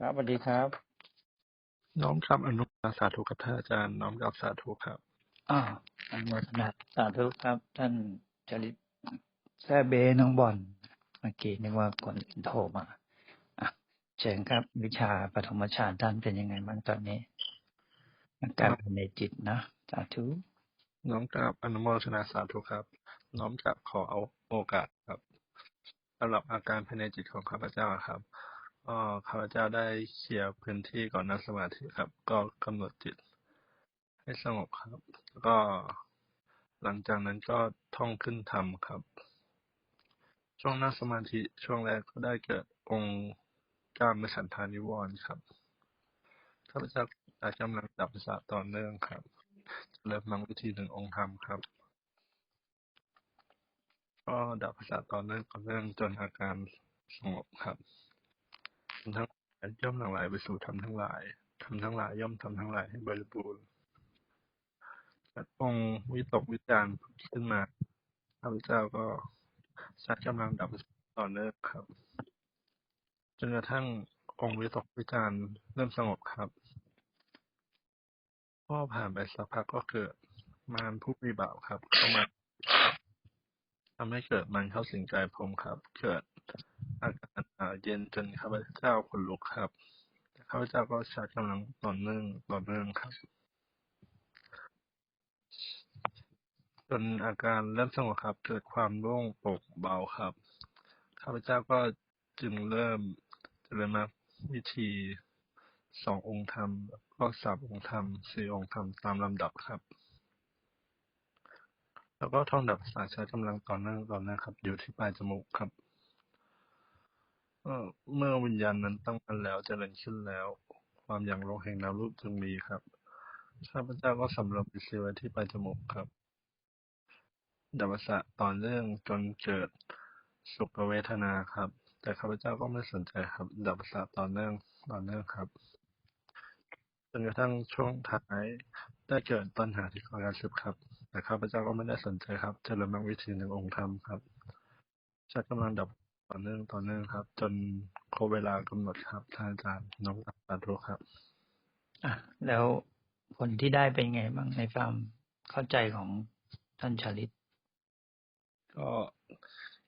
ครับสวัสดีครับ น้อมครับอนุโมทนาสาธุกับท่านอาจารย์น้อมรับสาธุครับอ่าอนุโมทนาสาธุครับ ท่านจริตแซ่เบน้องบอลเมื่อกี้นึกว่าคนอื่นโทรมาอะเชิญครับ วิชาปฐมฌานท่านเป็นยังไงบ้างตอนนี้อาการภายในจิตนะสาธุน้อมกราบอนุโมทนาสาธุครับ น้อมกราบขอเอาโอกาสครับสำหรับอาการภายในจิตของข้าพเจ้าครับ ก็ข้าพเจ้าได้เคลียร์พื้นที่ก่อนนั่งสมาธิครับ ก็กำหนดจิต ให้สงบครับ แล้วก็หลังจากนั้นก็ท่องขึ้นธรรมครับ ช่วงนั่งสมาธิช่วงแรกก็ได้เกิดองค์กามฉันทานิวรณ์ครับข้าพเจ้าได้กำลังดับประสาต่อเนื่องครับ เริ่มมังวิธีหนึ่งองค์ธรรมครับ ก็ดับประสาต่อเนื่องต่อเนื่องจนอาการสงบครับ ทั้งหลายย่อมหลั่งไหลไปสู่ธรรมทั้งหลายธรรมทั้งหลายย่อมทำทั้งหลายให้บริบูรณ์และองค์วิตกวิจารณ์ขึ้นมาข้าพเจ้าก็ใช้กำลังดับต่อเนื่องครับ จนกระทั่งองค์วิตกวิจารณ์เริ่มสงบครับก็ผ่านไปสักพักก็เกิดมารผู้มีบ่าปครับ เข้ามาทำให้เกิดมันเข้าสิงใจผมครับ เกิด อาการหนาวเย็นจนข้าพเจ้าขนลุกครับข้าพเจ้าก็ใช้กำลังต่อเนื่องต่อเนื่องครับ จนอาการเริ่มสงบครับ เกิดความโล่งโปร่งเบาครับ ข้าพเจ้าก็จึงเริ่มเจริญมรรควิธีสององค์ธรรม ก็สามองค์ธรรมสี่องค์ธรรมตามลำดับครับ แล้วก็ท่องดับภาษาใช้กำลังต่อเนื่องต่อเนื่องครับ อยู่ที่ปลายจมูกครับ เอ่อเมื่อวิญญาณนั้นตั้งมั่นแล้วเจริญขึ้นแล้ว ความอย่างลงแห่งนามรูปจึงมีครับข้าพเจ้าก็สำรวมอิทธิไว้ที่ปลายจมูกครับดับภาษาต่อเนื่องจนเกิดสุขเวทนาครับ แต่ข้าพเจ้าก็ไม่สนใจครับ ดับภาษาต่อเนื่องต่อเนื่องครับจนกระทั่งช่วงท้ายได้เกิดปัญหาที่คอการสืบครับ แต่ข้าพเจ้าก็ไม่ได้สนใจครับเจริญมรรควิธีหนึ่งองค์ธรรมครับใช้กำลังดับ ต่อเนื่องต่อเนื่องครับ จนครบเวลากำหนดครับท่านอาจารย์น้องสาธุครับ อะ แล้วผลที่ได้เป็นไงบ้างในความเข้าใจของท่านชลิต ก็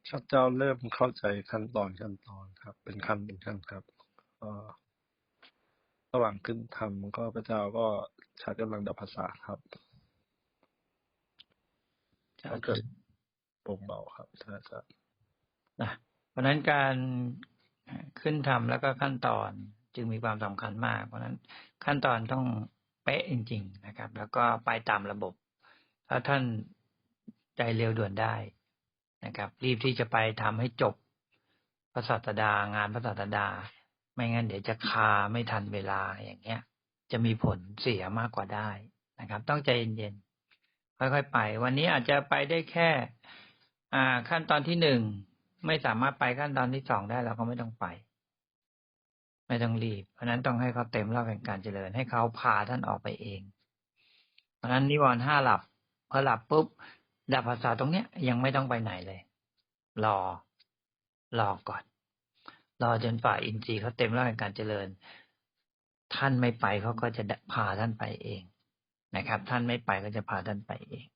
ข้าพเจ้าเริ่มเข้าใจขั้นตอนขั้นตอนครับ เป็นขั้นเป็นขั้นครับก็ระหว่างขึ้นทำก็พระเจ้าก็ใช้กำลังดับภาษาครับสาก็ธุเกิดโปร่งเบาครับท่านอาจารย์นะเพ ราะนั้นการขึ้นทำแล้วก็ขั้นตอนจึงมีความสำคัญมาก เพราะฉะนั้นขั้นตอนต้องเป๊ะจริง ๆ นะครับ แล้วก็ไปตามระบบ ถ้าท่านใจเร็วด่วนได้นะครับ รีบที่จะไปทำให้จบพระศาสดางานพระศาสดา ไม่งั้นเดี๋ยวจะคาไม่ทันเวลาอย่างเงี้ย จะมีผลเสียมากกว่าได้นะครับ ต้องใจเย็นๆค่อยๆไป วันนี้อาจจะไปได้แค่ อ่าขั้นตอนที่หนึ่ง ไม่สามารถไปขั้นตอนที่สองได้เราก็ไม่ต้องไป ไม่ต้องรีบ เพราะนั้นต้องให้เขาเต็มรอบแห่งการเจริญ ให้เขาพาท่านออกไปเอง เพราะฉะนั้นนิวรณ์ห้าหลับพอหลับปุ๊บดับภาษาตรงเนี้ยยังไม่ต้องไปไหนเลย รอ รอก่อน รอจนฝ่ายอินทรีย์เขาเต็มรอบแห่งการเจริญ ท่านไม่ไปเขาก็จะพาท่านไปเองนะครับ ท่านไม่ไปก็จะพาท่านไปเอง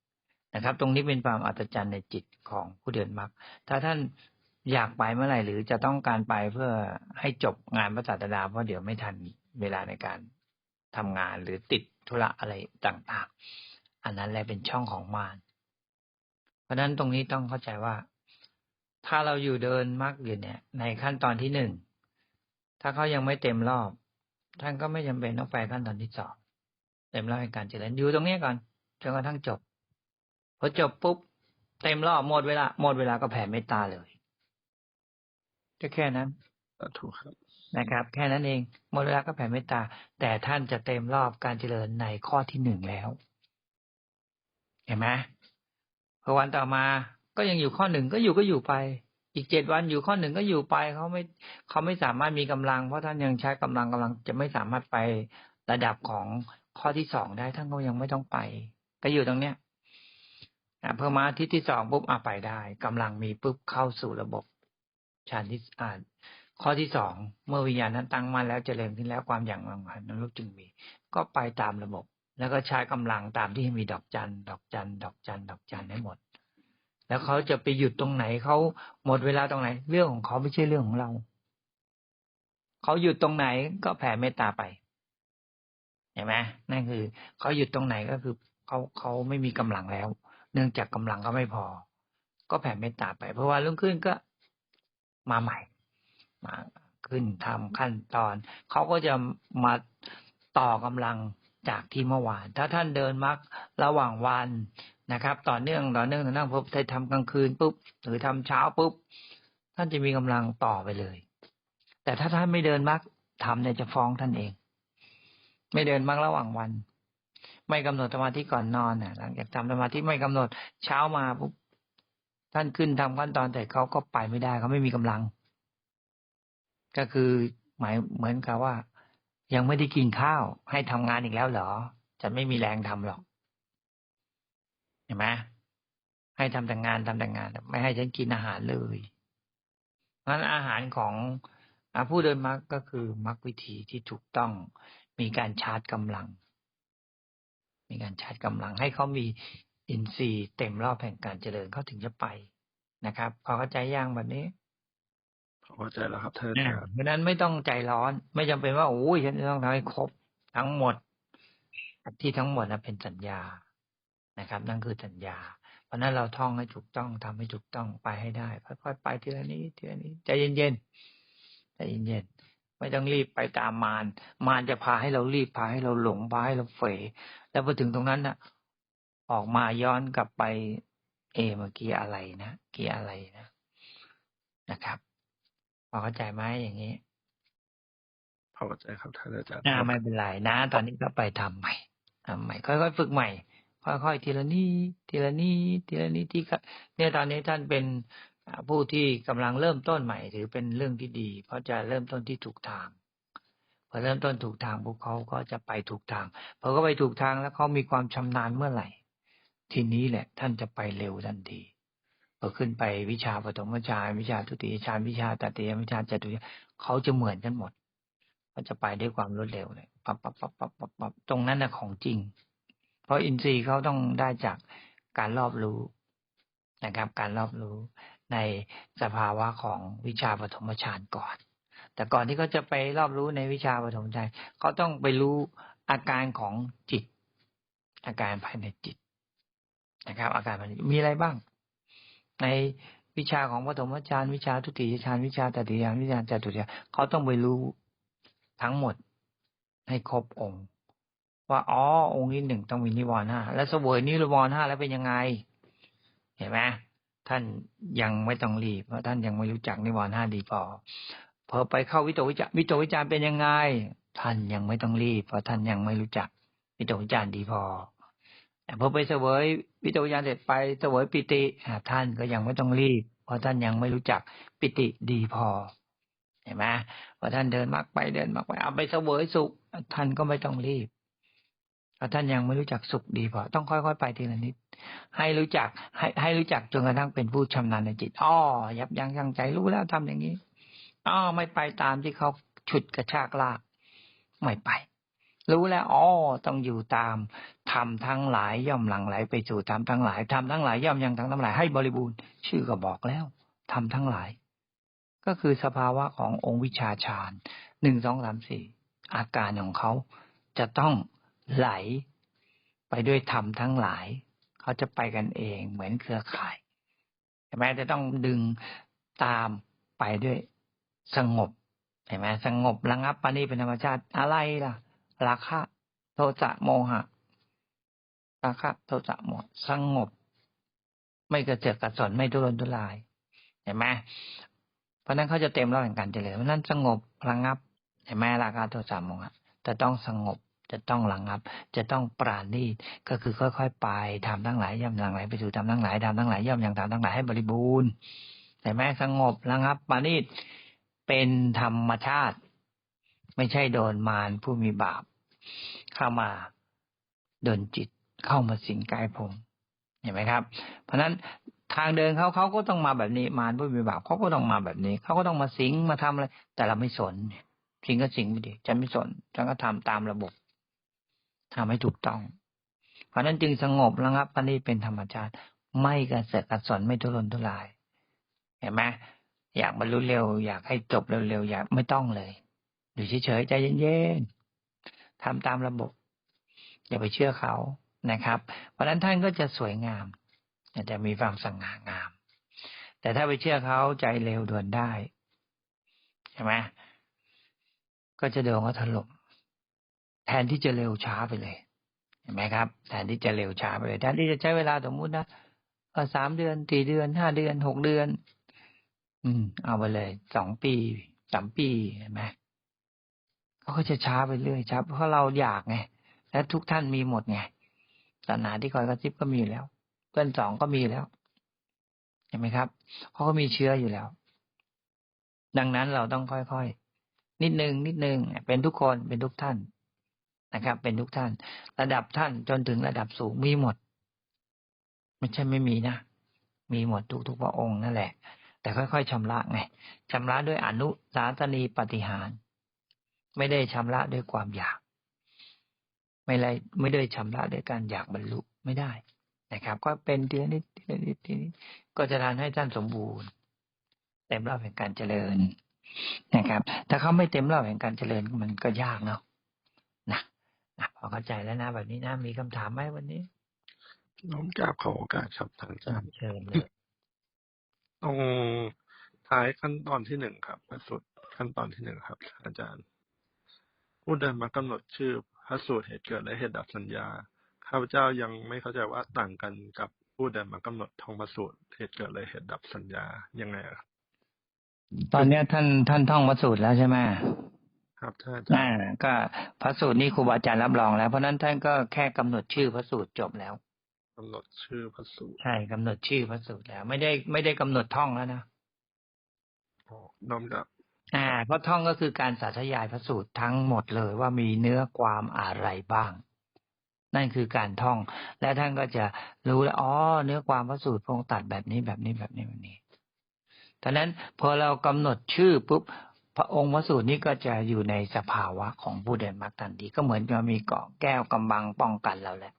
นะครับ ตรงนี้เป็นความอัศจรรย์ในจิตของผู้เดินมรรคถ้าท่าน อยากไปเมื่อไหร่หรือจะต้องการไปเพื่อให้จบงานพระศาสดาเพราะเดี๋ยวไม่ทันเวลาในการทำงานหรือติดธุระอะไรต่างๆ อันนั้นแหละเป็นช่องของมารเพราะฉะนั้นตรงนี้ต้องเข้าใจว่า ถ้าเราอยู่เดินมรรคอยู่เนี่ย ในขั้นตอนที่หนึ่งถ้าเขายังไม่เต็มรอบ ท่านก็ไม่จำเป็นต้องไปขั้นตอนที่สองเต็มรอบในการเจริญอยู่ตรงนี้ก่อนจนกระทั่งจบพอจบปุ๊บเต็มรอบหมดเวลาหมดเวลาก็แผ่เมตตาเลย ก็แค่นั้นสาธุครับนะครับ แค่นั้นเองหมดเวลาก็แผ่เมตตา แต่ท่านจะเต็มรอบการเจริญในข้อที่หนึ่งแล้ว เห็นไหมพอวันต่อมาก็ยังอยู่ข้อหนึ่งก็อยู่ก็อยู่ไป อีกเจ็ดวันอยู่ข้อหนึ่งก็อยู่ไปเขาไม่เขาไม่สามารถมีกำลัง เพราะท่านยังใช้กำลังกำลังจะไม่สามารถไประดับของข้อที่สองได้ท่านก็ยังไม่ต้องไป ก็อยู่ตรงเนี้ยอะเพิ่มมาอาทิตย์ที่สองปุ๊บอะไปได้กำลังมีปุ๊บเข้าสู่ระบบ ฌานที่อ่าข้อที่สองเมื่อวิญญาณนั้นตั้งมั่นแล้วเจริญขึ้นแล้วความอย่างรังหันนั้นจึงมี ก็ไปตามระบบ แล้วก็ใช้กำลังตามที่มีดอกจันดอกจันดอกจันดอกจันให้หมด แล้วเขาจะไปหยุดตรงไหนเขาหมดเวลาตรงไหน เรื่องของเขาไม่ใช่เรื่องของเรา เขาหยุดตรงไหนก็แผ่เมตตาไปเห็นไหมนั่นคือเขาหยุดตรงไหนก็คือเขาเขาไม่มีกำลังแล้ว เนื่องจากกำลังเขาไม่พอ ก็แผ่เมตตาไป เพราะว่ารุ่งขึ้นก็ มาใหม่มาขึ้นทำขั้นตอน เขาก็จะมาต่อกำลังจากที่เมื่อวาน ถ้าท่านเดินมักระหว่างวันนะครับ ต่อเนื่องต่อเนื่องต่อเนื่องพบได้ทำกลางคืนปุ๊บหรือทำเช้าปุ๊บท่านจะมีกำลังต่อไปเลย แต่ถ้าท่านไม่เดินมักทำเนี่ยจะฟ้องท่านเอง ไม่เดินมักระหว่างวัน ไม่กำหนดสมาธิก่อนนอนน่ะ หลังจากทำสมาธิไม่กำหนดเช้ามาปุ๊บ ท่านขึ้นทำขั้นตอนแต่เขาก็ไปไม่ได้เขาไม่มีกำลัง ก็คือหมายเหมือนกับว่า ยังไม่ได้กินข้าวให้ทำงานอีกแล้วเหรอ จะไม่มีแรงทำหรอกเห็นไหมให้ทำแต่งานทำแต่งาน ไม่ให้ฉันกินอาหารเลยงั้นอาหารของผู้เดินมรรคก็คือมรรควิธีที่ถูกต้องมีการชาร์จกำลัง มีการชาร์จกำลังให้เขามี อินทรีย์เต็มรอบแห่งการเจริญเขาถึงจะไปนะครับ พอเข้าใจย่างแบบนี้เข้าใจแล้วครับท่านอานะจารย์เพราะฉะนั้นไม่ต้องใจร้อน ไม่จำเป็นว่าโอ้ยฉันจะต้องทำให้ครบทั้งหมดที่ทั้งหมดนะเป็นสัญญานะครับ นั่นคือสัญญา เพราะฉะนั้นเราท่องให้ถูกต้องทำให้ถูกต้องไปให้ได้ค่อยๆไปทีละนี้ทีละนี้ใจเย็นๆใจเย็นๆไม่ต้องรีบไปตามมารมารจะพาให้เรารีบพาให้เราหลงพาให้เราเฟยแล้วพอถึงตรงนั้นน่ะ ออกมาย้อนกลับไป เอเมื่อกี้อะไรนะเกี่อะไรนะนะครับพอเข้าใจไหมอย่างนี้เข้าใจครับท่านอาจารย์อ่าไม่เป็นไรนะ ตอนนี้ก็ไปทำใหม่ทำใหม่ค่อยๆฝึกใหม่ ค่อยๆทีละนี้ทีละนี้ทีละนี้ที่ก็เนี่ยตอนนี้ท่านเป็นอ่าผู้ที่กำลังเริ่มต้นใหม่ ถือเป็นเรื่องที่ดี เพราะจะเริ่มต้นที่ถูกทางพอเริ่มต้นถูกทางพวกเขาก็จะไปถูกทางพอเขาไปถูกทางแล้วเขามีความชำนาญเมื่อไหร่ ทีนี้แหละ ท่านจะไปเร็วทันทีพอขึ้นไปวิชาปฐมฌานวิชาทุติยฌานวิชาตติยวิชาจตุยเขาจะเหมือนกันหมดก็จะไปด้วยความรวดเร็วเลยปับปับปับปับปับปับตรงนั้นนะของจริง เพราะอินทรีย์เขาต้องได้จากการรอบรู้นะครับ การรอบรู้ในสภาวะของวิชาปฐมฌานก่อน แต่ก่อนที่เขาจะไปรอบรู้ในวิชาปฐมฌานเขาต้องไปรู้อาการของจิต อาการภายในจิต นะครับ อาการภายในจิตมีอะไรบ้าง ในวิชาของปฐมฌานวิชาทุติยฌานวิชาตติยฌานวิชาจตุตยานเขาต้องไปรู้ทั้งหมดให้ครบองค์ ว่าอ๋อองค์ที่หนึ่งต้องมีนิวรณ์ห้าแล้วเสวยนิวรณ์ห้าแล้วเป็นยังไง เห็นไหมท่านยังไม่ต้องรีบเพราะท่านยังไม่รู้จักนิวรณ์ห้าดีพอพอไปเข้าวิโตวิจารวิโตวิจารเป็นยังไง ท่านยังไม่ต้องรีบเพราะท่านยังไม่รู้จักวิโตวิจารดีพอ พอไปเสวยวิตกวิจารเสร็จไปเสวยปิติท่านก็ยังไม่ต้องรีบ เพราะท่านยังไม่รู้จักปิติดีพอเห็นไหมพอท่านเดินมากไปเดินมากไปเอาไปเสวยสุข ท่านก็ไม่ต้องรีบเพราะท่านยังไม่รู้จักสุขดีพอต้องค่อยๆไปทีละนิด ให้รู้จักให้ให้รู้จักจนกระทั่งเป็นผู้ชำนาญในจิตอ้อยับยั้งชั่งใจรู้แล้วทำอย่างนี้อ้อไม่ไปตามที่เขาฉุดกระชากลากไม่ไป รู้แล้วอ๋อต้องอยู่ตามทำทั้งหลายย่อมหลั่งไหลไปสู่ทำทั้งหลายทำทั้งหลายย่อมยังทั้งทั้งหลายให้บริบูรณ์ชื่อก็บอกแล้วทำทั้งหลาย ก็คือสภาวะขององค์วิชาฌานหนึ่งสองสามสี่อาการของเขาจะต้องไหลไปด้วยธรรมทั้งหลาย เขาจะไปกันเองเหมือนเครือข่ายเห็นไหมจะต้องดึงตามไปด้วยสงบเห็นไหมสงบระงับปานี่เป็นธรรมชาติอะไรล่ะ ราคะโทสะโมหะราคะโทสะโมหะสงบ ไม่กระเจิดกระสนไม่ทุรนทุราย เห็นไหมเพราะนั้นเขาจะเต็มรอบแห่งการเจริญเพราะนั้นสงบระงับเห็นไหมราคะโทสะโมหะจะต้องสงบจะต้องระงับ จะต้องปราณีตก็คือค่อยๆไปทำทั้งหลายย่อมหลังหลายไปสู่ทำทั้งหลายทำทั้งหลายย่อมยังทำทั้งหลายให้บริบูรณ์เห็นไหมสงบระงับปราณีตเป็นธรรมชาติ ไม่ใช่โดนมารผู้มีบาป เข้ามาดนจิตเข้ามาสิงกายผม เห็นไหมครับ เพราะฉะนั้นทางเดินเขาเขาก็ต้องมาแบบนี้ มารผู้มีบาปเขาก็ต้องมาแบบนี้ เขาก็ต้องมาสิงมาทำอะไร แต่เราไม่สนสิงก็สิงไปดิฉันไม่สนฉันก็ทำตามระบบทำให้ถูกต้อง เพราะนั้นจึงสงบระงับปณิเป็นธรรมชาติ ไม่กระเสือกกระสนไม่ทุรนทุราย เห็นไหมอยากบรรลุเร็ว อยากให้จบเร็วๆอยากไม่ต้องเลยอยู่เฉยๆใจเย็นๆ ทำตามระบบ อย่าไปเชื่อเขานะครับ เพราะนั้นท่านก็จะสวยงามจะมีความสง่างาม แต่ถ้าไปเชื่อเขาใจเร็วด่วนได้ ใช่ไหมก็จะโดนเขาถล่มแทนที่จะเร็วช้าไปเลยเห็นไหมครับ แทนที่จะเร็วช้าไปเลยแทนที่จะใช้เวลาสมมุตินะสามเดือนสี่เดือนห้าเดือนหกเดือน อืม เอาไปเลยสองปีสามปีเห็นไหม เขาก็จะช้าไปเรื่อยช้าเพราะเราอยากไงและทุกท่านมีหมดไงศาสนาที่คอยกระซิบก็มีอยู่แล้ว เพื่อนสองก็มีอยู่แล้วเห็นไหมครับเขาก็มีเชื้ออยู่แล้ว ดังนั้นเราต้องค่อยๆนิดนึงนิดนึงเป็นทุกคนเป็นทุกท่านนะครับ เป็นทุกท่าน ระดับท่านจนถึงระดับสูงมีหมด ไม่ใช่ไม่มีนะมีหมดทุกทุกพระองค์นั่นแหละ แต่ค่อยๆชำระไงชำระด้วยอนุสาสนีปฏิหาร ไม่ได้ชำระด้วยความอยาก ไม่ได้ไม่ได้ชำระด้วยการอยากบรรลุไม่ได้นะครับ ก็เป็นเดือนนิดเดือนนิดทีนี้ก็จะทำให้ท่านสมบูรณ์ เต็มรอบแห่งการเจริญนะครับ ถ้าเขาไม่เต็มรอบแห่งการเจริญมันก็ยากเนาะนะนะพอเข้าใจแล้วนะแบบนี้นะมีคำถามไหมวันนี้น้อมกราบขอโอกาสครับท่านอาจารย์เชิญเลยตรงท้ายขั้นตอนที่หนึ่งครับพระสูตรขั้นตอนที่หนึ่งครับ อาจารย์ ผู้ใดมากำหนดชื่อ พระสูตรเหตุเกิดและเหตุดับสัญญา ข้าพเจ้ายังไม่เข้าใจว่าต่างกันกับผู้ใดมากำหนดทองพระสูตรเหตุเกิดและเหตุดับสัญญายังไงอะครับตอนเนี้ยท่านท่านท่องพระสูตรแล้วใช่ไหมครับท่านอาจารอ่าย์ก็พระสูตรนี้ครูบาอาจารย์รับรองแล้ว เพราะฉะนั้นท่านก็แค่กำหนดชื่อพระสูตรจบแล้วกำหนดชื่อพระสูตรใช่กำหนดชื่อพระสูตรแล้ว ไม่ได้ไม่ได้กำหนดท่องแล้วนะอ๋อน้อมกราบ อ่าเพราะท่องก็คือการสาธยายพระสูตรทั้งหมดเลยว่ามีเนื้อความอะไรบ้าง นั่นคือการท่อง และท่านก็จะรู้แล้วอ๋อเนื้อความพระสูตรพรงตัดแบบนี้แบบนี้แบบนี้แบบนี้ท่านั้นพอเรากำหนดชื่อปุ๊บพระองค์พระสูตรนี้ก็จะอยู่ในสภาวะของผู้เดินมรรคทันทีก็เหมือนกับมีเกาะแก้วกำบังป้องกันเราแหละ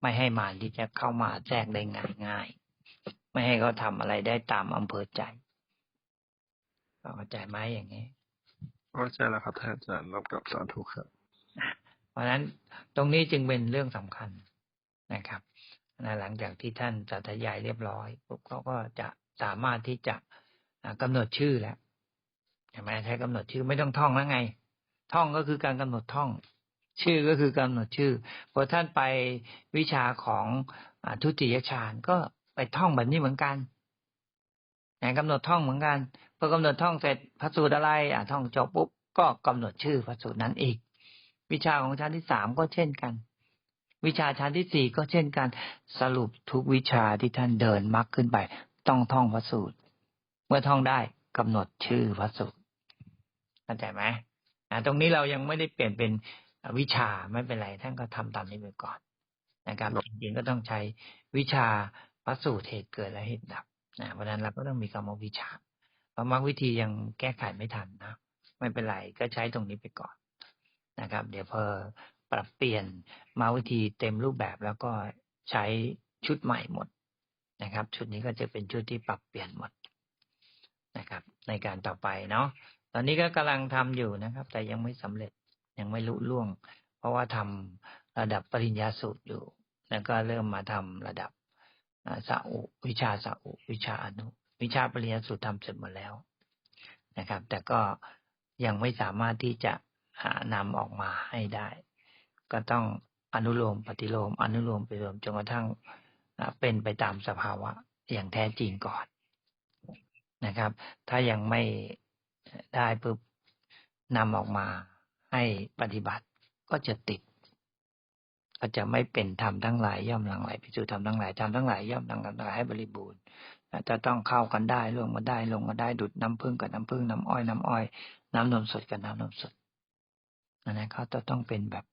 ไม่ให้มารที่จะเข้ามาแทรกได้ง่ายง่ายไม่ให้เขาทำอะไรได้ตามอำเภอใจ เข้าใจไหมอย่างนี้เข้าใจแล้วครับท่านอาจารย์น้อมกราบสาธุครับ เพราะฉะนั้นตรงนี้จึงเป็นเรื่องสำคัญนะครับนะหลังจากที่ท่านสัตยายเรียบร้อยปุ๊บเขาก็จะสามารถที่จะอ่ากำหนดชื่อแล้วใช่ไหมใช้กำหนดชื่อไม่ต้องท่องแล้วไง ท่องก็คือการกำหนดท่อง ชื่อก็คือกำหนดชื่อพอท่านไปวิชาของอาทุติยฌานก็ไปท่องแบบนี้เหมือนกันนะ กำหนดท่องเหมือนกันพอกำหนดท่องเสร็จพระสูตรอะไรอะท่องจบปุ๊บก็กำหนดชื่อพระสูตรนั้นอีก วิชาของชั้นที่สามก็เช่นกัน วิชาชั้นที่สี่ก็เช่นกัน สรุปทุกวิชาที่ท่านเดินมรรคขึ้นไป ต้องท่องพระสูตร เมื่อท่องได้กำหนดชื่อพระสูตรเข้าใจไหมอ่าตรงนี้เรายังไม่ได้เปลี่ยนเป็นวิชาไม่เป็นไรท่านก็ทำตามนี้ไปก่อนนะครับจริงๆก็ต้องใช้วิชาพระสูตรเหตุเกิดและเหตุดับ นะเพราะนั้นเราก็ต้องมีคำว่าวิชาเพราะมรรควิธียังแก้ไขไม่ทันนะ ไม่เป็นไรก็ใช้ตรงนี้ไปก่อนนะครับ เดี๋ยวพอปรับเปลี่ยนมาวิธีเต็มรูปแบบแล้วก็ใช้ชุดใหม่หมดนะครับ ชุดนี้ก็จะเป็นชุดที่ปรับเปลี่ยนหมดนะครับ ในการต่อไปเนาะตอนนี้ก็กำลังทำอยู่นะครับ แต่ยังไม่สำเร็จยังไม่ลุล่วง เพราะว่าทำระดับปริญญาสูตรอยู่ แล้วก็เริ่มมาทำระดับ สาอุวิชาสาอุวิชาอนุ วิชาปริญญาสูตรทำเสร็จหมดแล้วนะครับ แต่ก็ยังไม่สามารถที่จะหานำออกมาให้ได้ ก็ต้องอนุโลมปฏิโลม อนุโลมปฏิโลมจนกระทั่งเป็นไปตามสภาวะอย่างแท้จริงก่อนนะครับ ถ้ายังไม่ได้ปุ๊บนำออกมาให้ปฏิบัติก็จะติด ก็จะไม่เป็นธรรมทั้งหลายย่อมหลังไหลไปสู่ธรรมทั้งหลายธรรมทั้งหลายย่อมหลังไหลให้บริบูรณ์จะต้องเข้ากันได้ร่วมกันได้ลงกันได้ดุดน้ำพึ่งกับน้ำพึ่งน้ำอ้อยน้ำอ้อยน้ำนมสดกับน้ำนมสดอันนั้นเขาจะต้องเป็นแบบ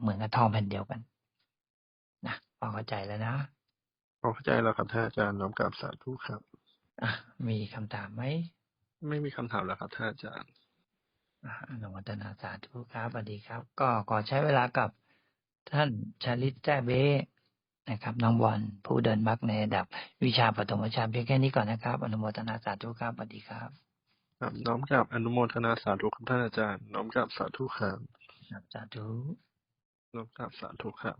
เหมือนกับทองแผ่นเดียวกันนะพอเข้าใจแล้วนะพอเข้าใจแล้วครับท่านอาจารย์น้อมกราบสาธุครับอะมีคำถามไหมไม่มีคำถามแล้วครับท่านอาจารย์อะอนุโมทนาสาธุครับสวัสดีครับ ก็ขอใช้เวลากับ ท่านชาลิตแจ้เบ้นะครับน้องบอลผู้เดินมักในระดับ วิชาปฐมฌานเพียงแค่นี้ก่อนนะครับ อนุโมทนาสาธุครับสวัสดีครับครับน้อมกราบอนุโมทนาสาธุครับท่านอาจารย์ น้อมกราบสาธุครับครับสาธุน้อมกราบสาธุครับ